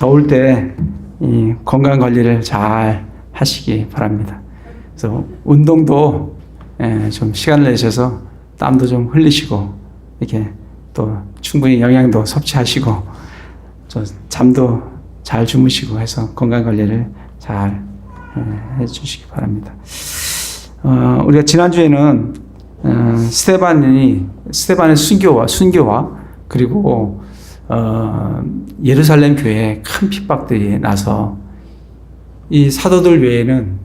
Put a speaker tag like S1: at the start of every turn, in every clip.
S1: 더울 때 이 건강 관리를 잘 하시기 바랍니다. 그래서 운동도 예, 좀 시간을 내셔서 땀도 좀 흘리시고 이렇게 또 충분히 영양도 섭취하시고 저 잠도 잘 주무시고 해서 건강 관리를 잘 예, 해주시기 바랍니다. 어, 우리가 지난주에는 어, 스테반이 스테반의 순교와 순교와 그리고 어, 예루살렘 교회에 큰 핍박들이 나서 이 사도들 외에는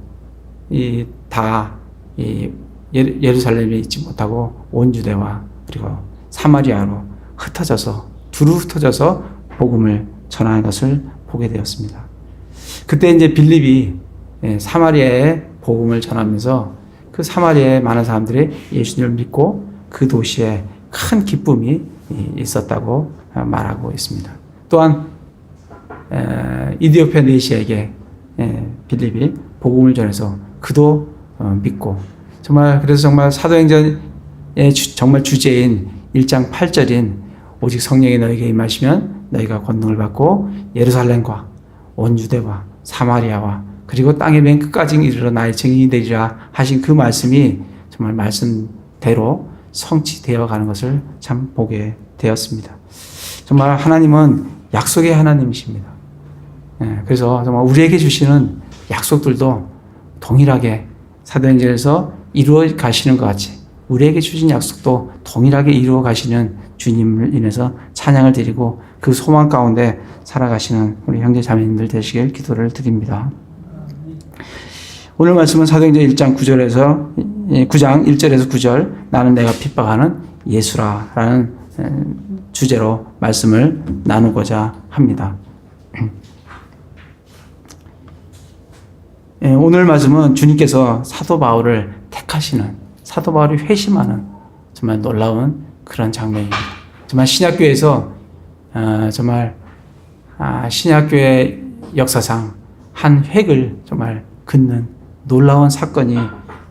S1: 이 다 이 예루살렘에 있지 못하고 온 유대와 그리고 사마리아로 흩어져서 두루 흩어져서 복음을 전하는 것을 보게 되었습니다. 그때 이제 빌립이 예, 사마리아에 복음을 전하면서 그 사마리아에 많은 사람들이 예수님을 믿고 그 도시에 큰 기쁨이 있었다고 말하고 있습니다. 또한 이디오피아 내시에게 빌립이 복음을 전해서 그도 어, 믿고 정말 그래서 정말 사도행전의 정말 주제인 1장 8절인 오직 성령이 너에게 임하시면 너희가 권능을 받고 예루살렘과 온 유대와 사마리아와 그리고 땅의 맨 끝까지 이르러 나의 증인이 되리라 하신 그 말씀이 정말 말씀대로 성취되어 가는 것을 참 보게 되었습니다. 정말 하나님은 약속의 하나님이십니다. 예, 그래서 정말 우리에게 주시는 약속들도 동일하게 사도행전에서 이루어 가시는 것 같이 우리에게 주신 약속도 동일하게 이루어 가시는 주님을 인해서 찬양을 드리고 그 소망 가운데 살아가시는 우리 형제 자매님들 되시길 기도를 드립니다. 오늘 말씀은 사도행전 1장 9절에서 9장 1절에서 9절 나는 내가 핍박하는 예수라라는 주제로 말씀을 나누고자 합니다. 예, 오늘 말씀은 주님께서 사도 바울을 택하시는 사도 바울이 회심하는 정말 놀라운 그런 장면입니다. 정말 신약교에서 어, 정말 아, 신약교의 역사상 한 획을 정말 긋는 놀라운 사건이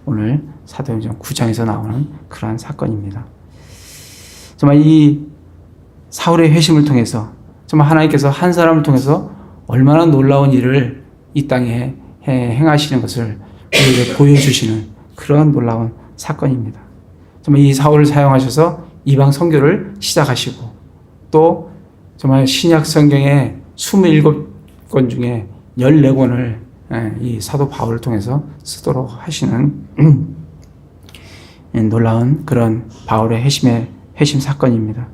S1: 오늘 사도행전 9장에서 나오는 그러한 사건입니다. 정말 이 사울의 회심을 통해서 정말 하나님께서 한 사람을 통해서 얼마나 놀라운 일을 이 땅에 행하시는 것을 우리에게 보여주시는 그러한 놀라운 사건입니다. 정말 이 사울을 사용하셔서 이방 선교를 시작하시고 또 정말 신약 성경의 27권 중에 14권을 이 사도 바울을 통해서 쓰도록 하시는 놀라운 그런 바울의 회심의 회심 사건입니다.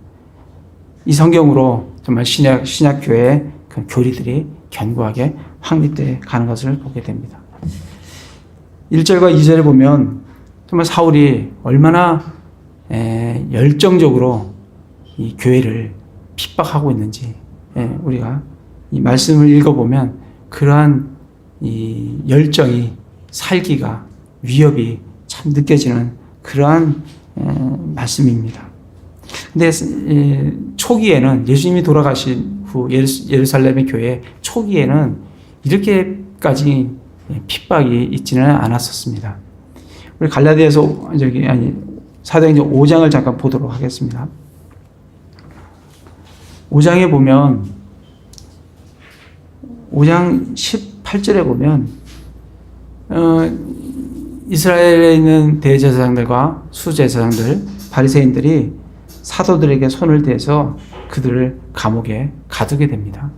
S1: 이 성경으로 정말 신약 신약 교회의 그 교리들이 견고하게 확립돼 가는 것을 보게 됩니다. 1절과 2절에 보면 정말 사울이 얼마나 에, 열정적으로 이 교회를 핍박하고 있는지 에, 우리가 이 말씀을 읽어보면 그러한 이 열정이 살기가 위협이 참 느껴지는 그러한 에, 말씀입니다. 근데 에, 초기에는 예수님이 돌아가신 후 예루살렘의 교회 초기에는 이렇게까지 핍박이 있지는 않았었습니다. 우리 갈라디아서 저기 아니 사도행전 5장을 잠깐 보도록 하겠습니다. 5장에 보면 5장 18절에 보면 어, 이스라엘에 있는 대제사장들과 수제사장들 바리새인들이 사도들에게 손을 대서 그들을 감옥에 가두게 됩니다.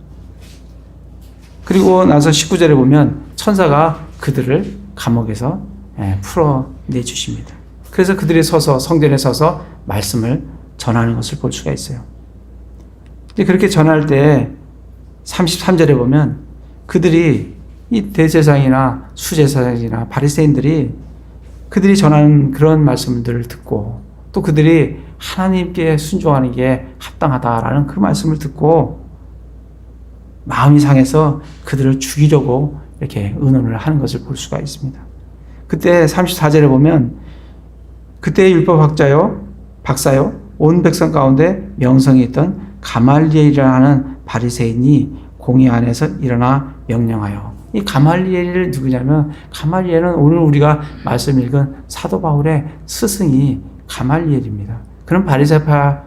S1: 그리고 나서 19절에 보면 천사가 그들을 감옥에서 예, 풀어내 주십니다. 그래서 그들이 서서 성전에 서서 말씀을 전하는 것을 볼 수가 있어요. 그렇게 전할 때 33절에 보면 그들이 이 대제사장이나 수제사장이나 바리새인들이 그들이 전하는 그런 말씀들을 듣고 또 그들이 하나님께 순종하는 게 합당하다라는 그 말씀을 듣고 마음이 상해서 그들을 죽이려고 이렇게 의논을 하는 것을 볼 수가 있습니다. 그때 34절에 보면 그때 율법학자요 박사요 온 백성 가운데 명성이 있던 가말리엘이라는 바리새인이 공의 안에서 일어나 명령하여 이 가말리엘이 누구냐면 가말리엘은 오늘 우리가 말씀 읽은 사도 바울의 스승이 가말리엘입니다. 그런 바리새파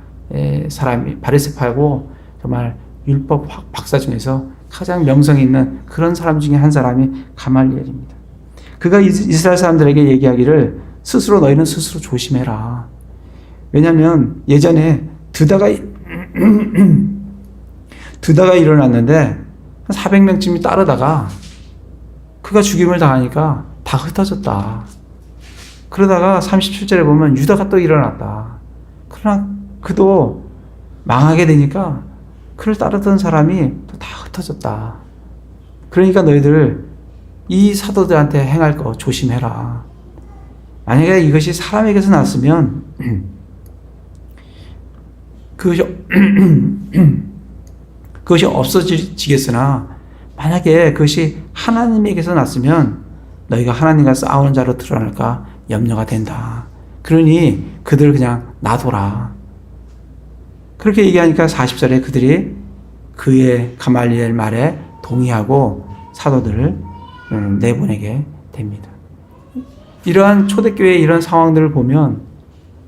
S1: 사람이 바리새파고 정말 율법 박사 중에서 가장 명성 있는 그런 사람 중에 한 사람이 가말리엘입니다. 그가 이스- 이스라엘 사람들에게 얘기하기를 스스로 너희는 스스로 조심해라. 왜냐하면 예전에 드다가 드다가 일어났는데 한 400명쯤이 따르다가 그가 죽임을 당하니까 다 흩어졌다. 그러다가 37절에 보면 유다가 또 일어났다. 그러나 그도 망하게 되니까 그를 따르던 사람이 또 다 흩어졌다. 그러니까 너희들 이 사도들한테 행할 거 조심해라. 만약에 이것이 사람에게서 났으면 그것이 그것이 없어지겠으나 만약에 그것이 하나님에게서 났으면 너희가 하나님과 싸우는 자로 드러날까 염려가 된다. 그러니 그들 그냥 놔둬라. 그렇게 얘기하니까 40절에 그들이 그의 가말리엘 말에 동의하고 사도들을 음, 내보내게 됩니다. 이러한 초대교회의 이런 상황들을 보면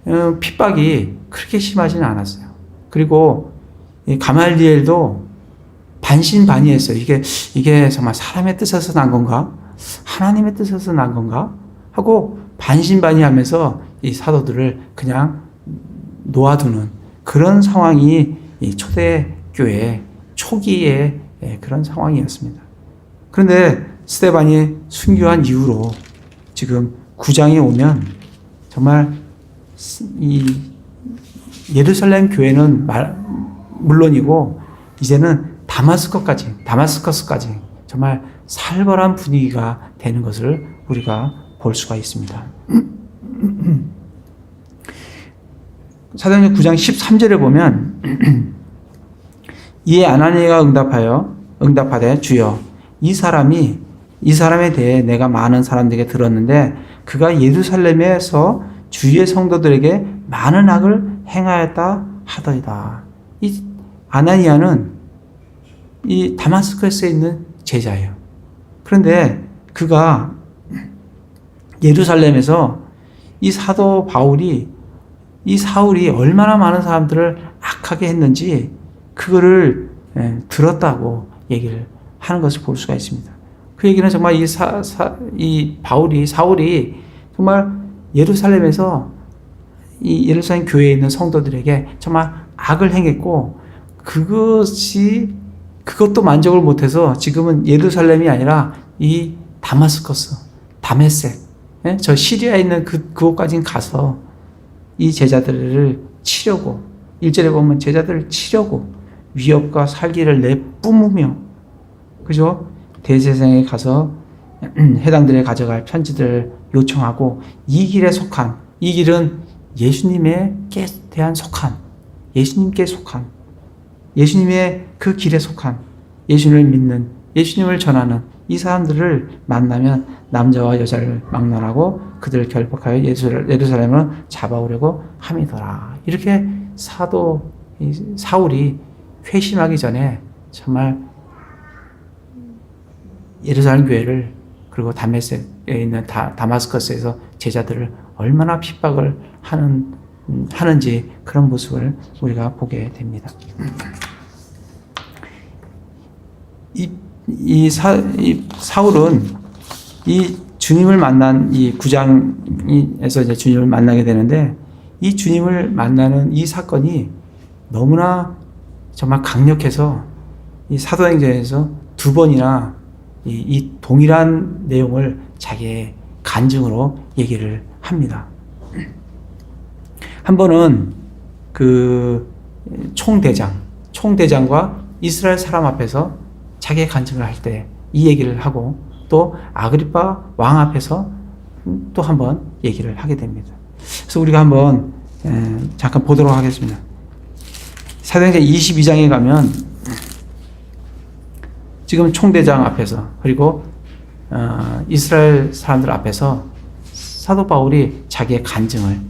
S1: 어, 핍박이 그렇게 심하지는 않았어요. 그리고 이 가말리엘도 반신반의했어요. 이게 이게 정말 사람의 뜻에서 난 건가? 하나님의 뜻에서 난 건가? 하고 반신반의하면서 이 사도들을 그냥 놓아두는 그런 상황이 이 초대교회 초기의 예, 그런 상황이었습니다. 그런데 스테반이 순교한 이후로 지금 구장에 오면 정말 이 예루살렘 교회는 말, 물론이고 이제는 다마스커까지 다마스커스까지 정말 살벌한 분위기가 되는 것을 우리가 볼 수가 있습니다. 사도행전 9장 13절에 보면 이에 아나니아가 응답하여 응답하되 주여 이 사람이 이 사람에 대해 내가 많은 사람들에게 들었는데 그가 예루살렘에서 주의 성도들에게 많은 악을 행하였다 하더이다. 이 아나니아는 이 다마스커스에 있는 제자예요. 그런데 그가 예루살렘에서 이 사도 바울이 이 사울이 얼마나 많은 사람들을 악하게 했는지 그거를 예, 들었다고 얘기를 하는 것을 볼 수가 있습니다. 그 얘기는 정말 이, 사, 사, 이 바울이 사울이 정말 예루살렘에서 이 예루살렘 교회에 있는 성도들에게 정말 악을 행했고 그것이 그것도 만족을 못해서 지금은 예루살렘이 아니라 이 다마스커스, 다메섹, 예? 저 시리아에 있는 그 그곳까지 가서 이 제자들을 치려고 일절에 보면 제자들을 치려고 위협과 살기를 내뿜으며 그죠? 대제사장에 가서 해당들에 가져갈 편지들을 요청하고 이 길에 속한 이 길은 예수님에게 대한 속한 예수님께 속한 예수님의 그 길에 속한 예수님을 믿는 예수님을 전하는 이 사람들을 만나면 남자와 여자를 막론하고 그들을 결박하여 예루살렘을 잡아오려고 함이더라. 이렇게 사도 사울이 회심하기 전에 정말 예루살렘 교회를 그리고 다메섹에 있는 다, 다마스커스에서 제자들을 얼마나 핍박을 하는 하는지 그런 모습을 우리가 보게 됩니다. 이, 이, 사, 이 사울은 이 주님을 만난 이 구장에서 이제 주님을 만나게 되는데 이 주님을 만나는 이 사건이 너무나 정말 강력해서 이 사도행전에서 두 번이나 이, 이 동일한 내용을 자기의 간증으로 얘기를 합니다. 한 번은 그 총대장, 총대장과 이스라엘 사람 앞에서 자기의 간증을 할 때 이 얘기를 하고 또 아그리파 왕 앞에서 또 한번 얘기를 하게 됩니다. 그래서 우리가 한번 잠깐 보도록 하겠습니다. 사도행전 22장에 가면 지금 총대장 앞에서 그리고 어, 이스라엘 사람들 앞에서 사도 바울이 자기의 간증을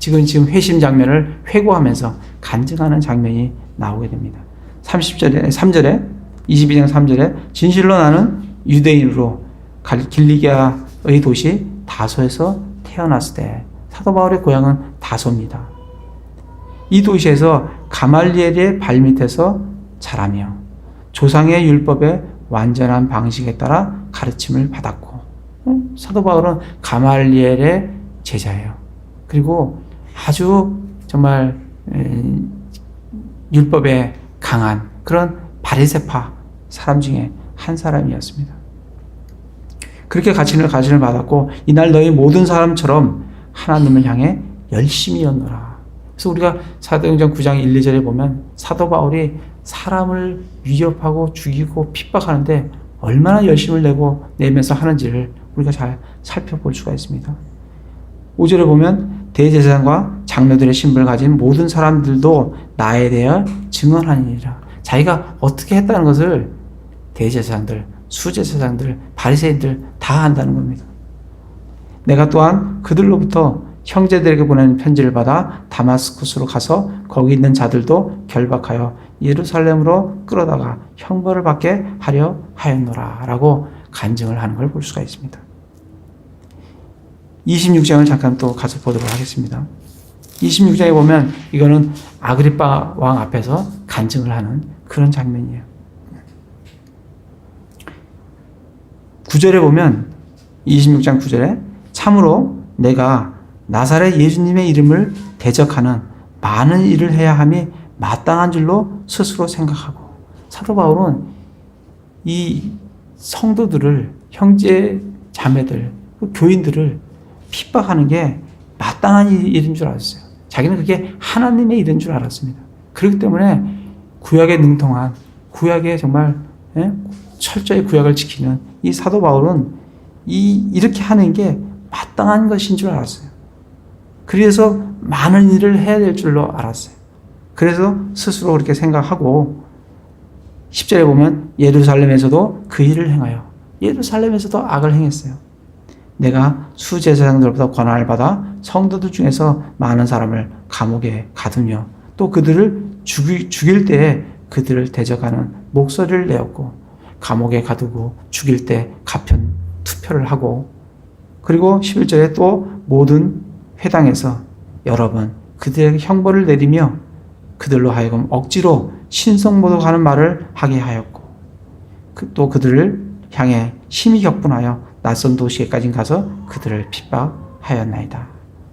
S1: 지금 지금 회심 장면을 회고하면서 간증하는 장면이 나오게 됩니다. 30절에 3절에 22장 3절에 진실로 나는 유대인으로 길리기아의 도시 다소에서 태어났을 때 사도 바울의 고향은 다소입니다. 이 도시에서 가말리엘의 발밑에서 자라며 조상의 율법의 완전한 방식에 따라 가르침을 받았고 어? 사도 바울은 가말리엘의 제자예요. 그리고 아주 정말 에, 율법에 강한 그런 바리세파 사람 중에 한 사람이었습니다. 그렇게 가치를 가치를 받았고 이날 너희 모든 사람처럼 하나님을 향해 열심히 였노라. 그래서 우리가 사도행전 9장 1, 2절에 보면 사도 바울이 사람을 위협하고 죽이고 핍박하는데 얼마나 열심을 내고 내면서 하는지를 우리가 잘 살펴볼 수가 있습니다. 5절에 보면 대제사장과 장로들의 신분을 가진 모든 사람들도 나에 대하여 증언하니라. 자기가 어떻게 했다는 것을 대제사장들, 수제사장들, 바리새인들 다 한다는 겁니다. 내가 또한 그들로부터 형제들에게 보내는 편지를 받아 다마스쿠스로 가서 거기 있는 자들도 결박하여 예루살렘으로 끌어다가 형벌을 받게 하려 하였노라라고 간증을 하는 걸 볼 수가 있습니다. 26장을 잠깐 또 가서 보도록 하겠습니다. 26장에 보면 이거는 아그리파 왕 앞에서 간증을 하는 그런 장면이에요. 9절에 보면 26장 9절에 참으로 내가 나사렛 예수님의 이름을 대적하는 많은 일을 해야 함이 마땅한 줄로 스스로 생각하고 사도 바울은 이 성도들을 형제 자매들 그 교인들을 핍박하는 게 마땅한 일인 줄 알았어요. 자기는 그게 하나님의 일인 줄 알았습니다. 그렇기 때문에 구약에 능통한 구약에 정말 예? 철저히 구약을 지키는 이 사도 바울은 이 이렇게 하는 게 마땅한 것인 줄 알았어요. 그래서 많은 일을 해야 될 줄로 알았어요. 그래서 스스로 그렇게 생각하고 10절에 보면 예루살렘에서도 그 일을 행하여 예루살렘에서도 악을 행했어요. 내가 수제사장들보다 권한을 받아 성도들 중에서 많은 사람을 감옥에 가두며 또 그들을 죽이, 죽일 때에 그들을 대적하는 목소리를 내었고 감옥에 가두고 죽일 때 가편 투표를 하고 그리고 11절에 또 모든 회당에서 여러 번 그들에게 형벌을 내리며 그들로 하여금 억지로 신성모독하는 말을 하게 하였고 그, 또 그들을 향해 심히 격분하여 낯선 도시에까지 가서 그들을 핍박하였나이다.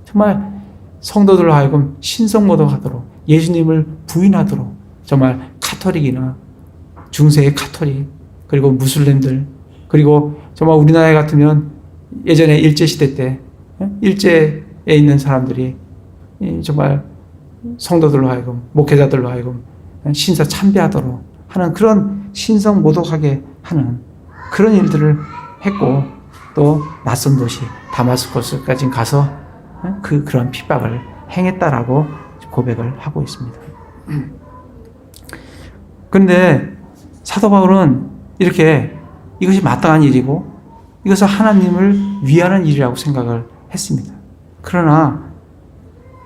S1: 정말 성도들로 하여금 신성모독하도록 예수님을 부인하도록 정말 카톨릭이나 중세의 카톨릭 그리고 무슬림들 그리고 정말 우리나라 같으면 예전에 일제 시대 때 일제에 있는 사람들이 정말 성도들로 하여금 목회자들로 하여금 신사 참배하도록 하는 그런 신성 모독하게 하는 그런 일들을 했고 또 낯선 도시 다마스코스까지 가서 그 그런 핍박을 행했다라고 고백을 하고 있습니다. 그런데 사도 바울은 이렇게 이것이 마땅한 일이고 이것은 하나님을 위하는 일이라고 생각을 했습니다. 그러나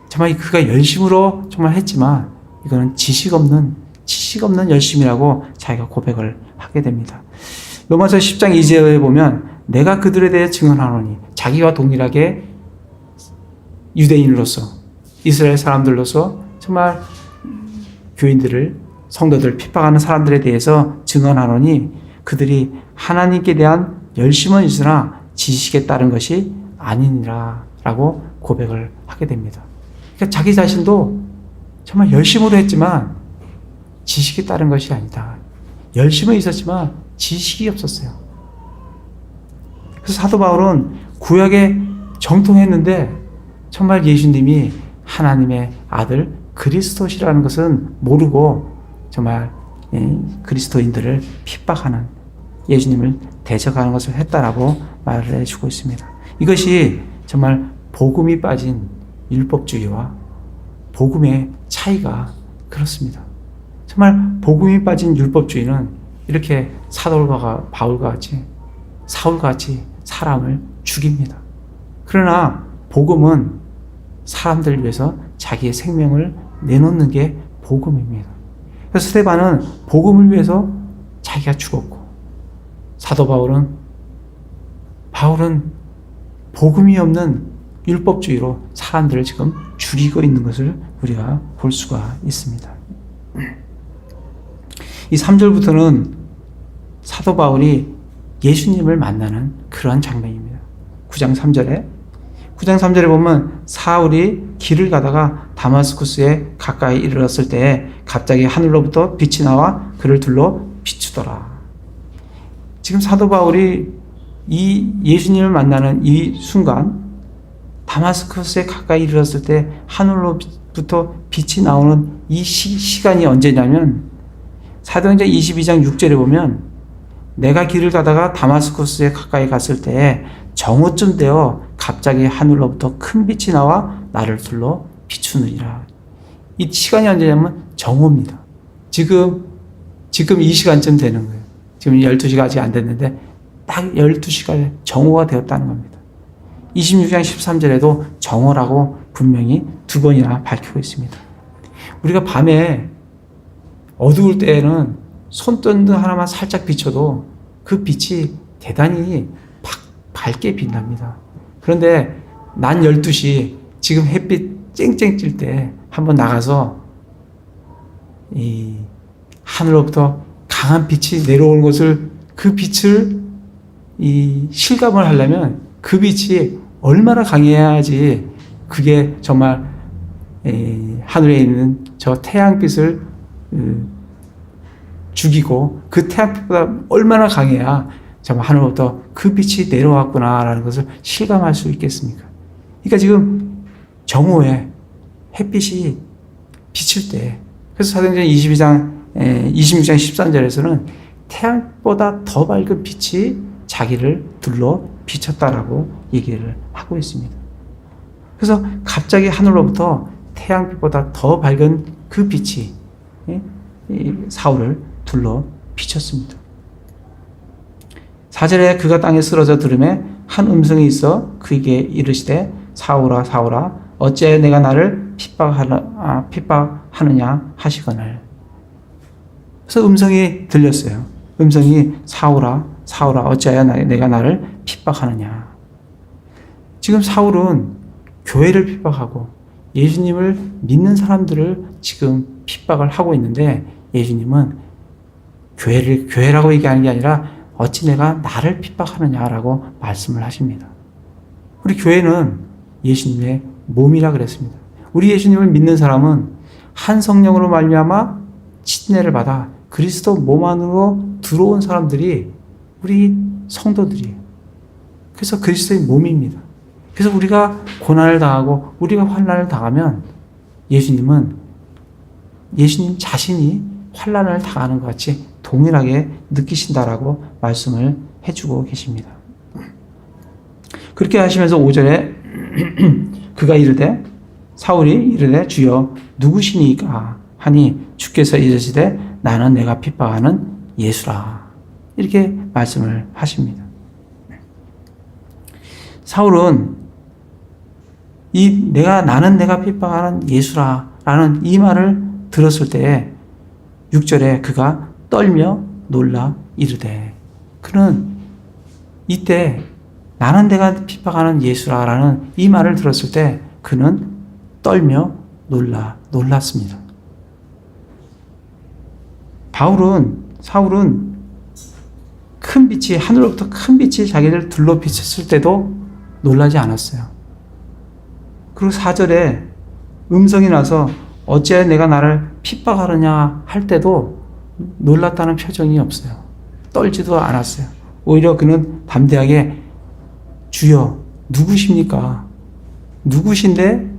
S1: 정말 그가 열심으로 정말 했지만 이거는 지식 없는 지식 없는 열심이라고 자기가 고백을 하게 됩니다. 로마서 10장 2절에 보면 내가 그들에 대해 증언하노니 자기와 동일하게 유대인으로서 이스라엘 사람들로서 정말 교인들을 성도들 핍박하는 사람들에 대해서 증언하노니 그들이 하나님께 대한 열심은 있으나 지식에 따른 것이 아니니라라고 고백을 하게 됩니다. 그러니까 자기 자신도 정말 열심으로 했지만 지식에 따른 것이 아니다. 열심은 있었지만 지식이 없었어요. 그래서 사도 바울은 구약에 정통했는데 정말 예수님이 하나님의 아들 그리스도시라는 것은 모르고 정말 그리스도인들을 핍박하는 예수님을 대적하는 것을 했다라고 말을 해주고 있습니다. 이것이 정말 복음이 빠진 율법주의와 복음의 차이가 그렇습니다. 정말 복음이 빠진 율법주의는 이렇게 사돌과 바울과 같이 사울과 같이 사람을 죽입니다. 그러나 복음은 사람들을 위해서 자기의 생명을 내놓는 게 복음입니다. 그래서 스테반은 복음을 위해서 자기가 죽었고 사도 바울은 바울은 복음이 없는 율법주의로 사람들을 지금 죽이고 있는 것을 우리가 볼 수가 있습니다. 이 3절부터는 사도 바울이 예수님을 만나는 그러한 장면입니다. 9장 3절에 9장 3절에 보면 사울이 길을 가다가 다마스쿠스에 가까이 이르렀을 때에 갑자기 하늘로부터 빛이 나와 그를 둘러 비추더라. 지금 사도 바울이 이 예수님을 만나는 이 순간 다마스쿠스에 가까이 이르렀을 때 하늘로부터 빛이 나오는 이 시, 간이 언제냐면 사도행전 22장 6절에 보면 내가 길을 가다가 다마스쿠스에 가까이 갔을 때 정오쯤 되어 갑자기 하늘로부터 큰 빛이 나와 나를 둘러 비추느니라. 이 시간이 언제냐면 정오입니다. 지금 지금 이 시간쯤 되는 거예요. 지금 12시가 아직 안 됐는데 딱 12시가 정오가 되었다는 겁니다. 26장 13절에도 정오라고 분명히 두 번이나 밝히고 있습니다. 우리가 밤에 어두울 때에는 손전등 하나만 살짝 비춰도 그 빛이 대단히 팍 밝게 빛납니다. 그런데 난 12시 지금 햇빛 쨍쨍 찔 때 한번 나가서 이 하늘로부터 강한 빛이 내려오는 것을 그 빛을 이 실감을 하려면 그 빛이 얼마나 강해야지 그게 정말 이 하늘에 있는 저 태양빛을 음, 죽이고 그 태양빛보다 얼마나 강해야 정말 하늘로부터 그 빛이 내려왔구나라는 것을 실감할 수 있겠습니까? 그러니까 지금 정오에 햇빛이 비칠 때 그래서 사도행전 22장 26장 13절에서는 태양보다 더 밝은 빛이 자기를 둘러 비쳤다라고 얘기를 하고 있습니다. 그래서 갑자기 하늘로부터 태양빛보다 더 밝은 그 빛이 예, 사울을 둘러 비쳤습니다. 사절에 그가 땅에 쓰러져 들음에 한 음성이 있어 그에게 이르시되 사울아 사울아 어찌하여 내가 나를 핍박하느, 아, 핍박하느냐 하시거늘 그래서 음성이 들렸어요. 음성이 사울아 사울아 어찌하여 내가 나를 핍박하느냐 지금 사울은 교회를 핍박하고 예수님을 믿는 사람들을 지금 핍박을 하고 있는데 예수님은 교회를 교회라고 얘기하는 게 아니라 어찌 내가 나를 핍박하느냐라고 말씀을 하십니다. 우리 교회는 예수님의 몸이라 그랬습니다. 우리 예수님을 믿는 사람은 한 성령으로 말미암아 친례를 받아 그리스도 몸 안으로 들어온 사람들이 우리 성도들이에요. 그래서 그리스도의 몸입니다. 그래서 우리가 고난을 당하고 우리가 환난을 당하면 예수님은 예수님 자신이 환난을 당하는 것 같이 동일하게 느끼신다라고 말씀을 해주고 계십니다. 그렇게 하시면서 5절에 그가 이르되 사울이 이르되 주여 누구시니까 하니 주께서 이르시되 나는 내가 핍박하는 예수라 이렇게 말씀을 하십니다. 사울은 이 내가 나는 내가 핍박하는 예수라라는 이 말을 들었을 때에 6절에 그가 떨며 놀라 이르되 그는 이때 나는 내가 핍박하는 예수라라는 이 말을 들었을 때 그는 떨며 놀라 놀랐습니다. 바울은 사울은 큰 빛이 하늘로부터 큰 빛이 자기를 둘러 비쳤을 때도 놀라지 않았어요. 그리고 4절에 음성이 나서 어찌하여 내가 나를 핍박하느냐 할 때도 놀랐다는 표정이 없어요. 떨지도 않았어요. 오히려 그는 담대하게 주여 누구십니까? 누구신데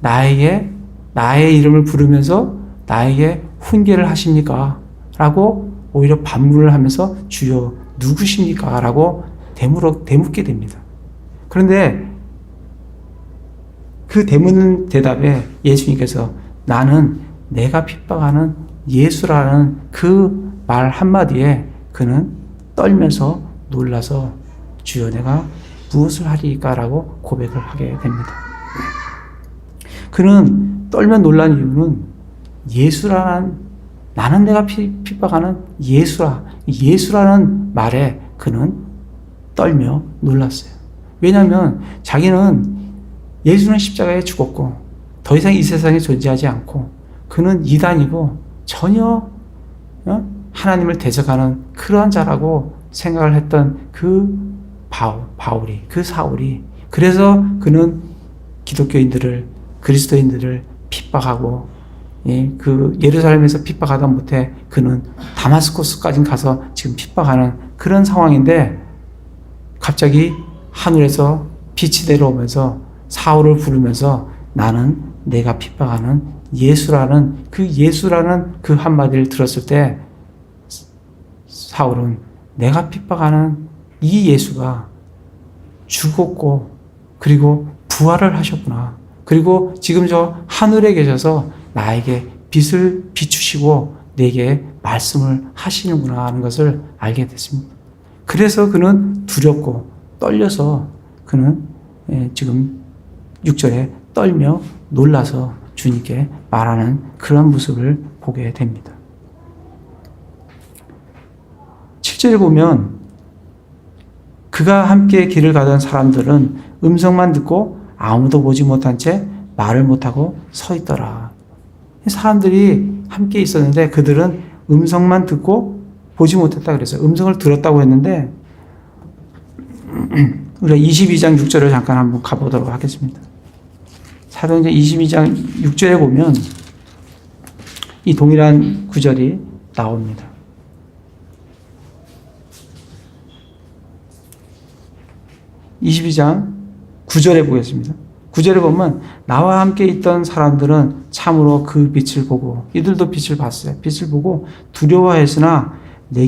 S1: 나에게 나의 이름을 부르면서 나에게 훈계를 하십니까? 라고 오히려 반문을 하면서 주여 누구십니까? 라고 대물어, 대묻게 됩니다. 그런데 그 대문 대답에 예수님께서 나는 내가 핍박하는 예수라는 그 말 한마디에 그는 떨면서 놀라서 주여 내가 무엇을 하리까라고 고백을 하게 됩니다. 그는 떨며 놀란 이유는 예수라는 나는 내가 핍박하는 예수라 예수라는 말에 그는 떨며 놀랐어요. 왜냐하면 자기는 예수는 십자가에 죽었고 더 이상 이 세상에 존재하지 않고 그는 이단이고 전혀 어? 하나님을 대적하는 그러한 자라고 생각을 했던 그 바울, 바울이, 그 사울이. 그래서 그는 기독교인들을, 그리스도인들을 핍박하고, 예, 그 예루살렘에서 핍박하다 못해 그는 다마스코스까지 가서 지금 핍박하는 그런 상황인데 갑자기 하늘에서 빛이 내려오면서 사울을 부르면서 나는 내가 핍박하는 예수라는 그 예수라는 그 한마디를 들었을 때 사울은 내가 핍박하는 이 예수가 죽었고 그리고 부활을 하셨구나. 그리고 지금 저 하늘에 계셔서 나에게 빛을 비추시고 내게 말씀을 하시는구나 하는 것을 알게 됐습니다. 그래서 그는 두렵고 떨려서 그는 예, 지금 6절에 떨며 놀라서 주님께 말하는 그런 모습을 보게 됩니다. 7절에 보면 그가 함께 길을 가던 사람들은 음성만 듣고 아무도 보지 못한 채 말을 못하고 서 있더라. 사람들이 함께 있었는데 그들은 음성만 듣고 보지 못했다 그랬어요. 음성을 들었다고 했는데 우리가 22장 6절을 잠깐 한번 가보도록 하겠습니다. 사도행전 22장 6절에 보면 이 동일한 구절이 나옵니다. 22장 9절에 보겠습니다. 9절에 보면 나와 함께 있던 사람들은 참으로 그 빛을 보고 이들도 빛을 봤어요. 빛을 보고 두려워했으나 내게